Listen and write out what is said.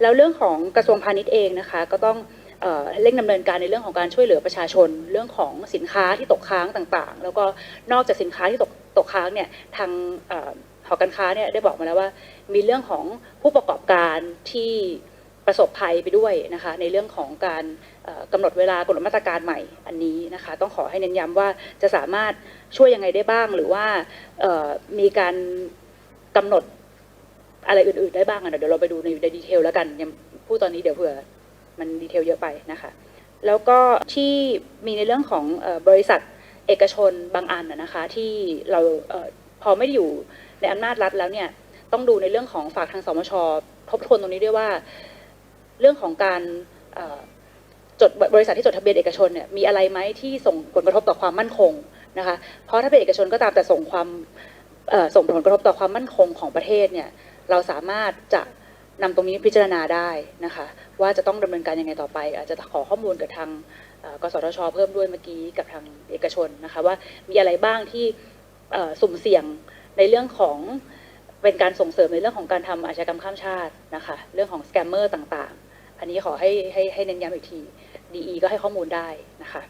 แล้วเรื่องของกระทรวงพาณิชย์เองนะคะ ก็ต้องเอเร่งดำเนินการในเรื่องของการช่วยเหลือประชาชน เรื่องของสินค้าที่ตกค้างต่างๆ แล้วก็นอกจากสินค้าที่ตกตกค้างเนี่ยทางเอ่อหอการค้าเนี่ยได้บอกมาแล้วว่า มีเรื่องของผู้ประกอบการที่ประสบภัยไปด้วยนะคะในเรื่องของการเอ่อกำหนดเวลากำหนดมาตรการใหม่อันนี้นะคะต้องขอให้เน้นย้ำว่าจะสามารถช่วยยังไงได้บ้าง หรือว่ามีการกำหนด อะไรอื่นๆได้บ้างอะเดี๋ยวเราไปดูในในดีเทลแล้วกันยังพูดตอนนี้เดี๋ยวเผื่อมันดีเทลเยอะไปนะคะ แล้วก็ที่มีในเรื่องของบริษัทเอกชนบางอันนะคะที่เราพอไม่ได้อยู่ในอำนาจรัฐแล้วเนี่ยต้องดูในเรื่องของฝากทางสมชทบทวนตรงนี้ด้วยว่า เรื่องของการจดบริษัทที่จดทะเบียนเอกชนเนี่ยมีอะไรไหมที่ส่งผลกระทบต่อความมั่นคงนะคะเพราะถ้าเป็นเอกชนก็ตามแต่ส่งความส่งผลกระทบต่อความมั่นคงของประเทศเนี่ย เราสามารถจะนำตรงนี้พิจารณาได้นะคะ ว่าจะต้องดำเนินการยังไงต่อไป อาจจะขอข้อมูลกับทางกสทช เพิ่มด้วยเมื่อกี้กับทางเอกชนนะคะว่ามีอะไรบ้างที่สุ่มเสี่ยงในเรื่องของเป็นการส่งเสริมในเรื่องของการทำอาชญากรรมข้ามชาตินะคะเรื่องของสแกมเมอร์ต่างๆ อันนี้ขอให้ให้ให้เน้นย้ำอีกที DE ก็ให้ข้อมูลได้นะคะ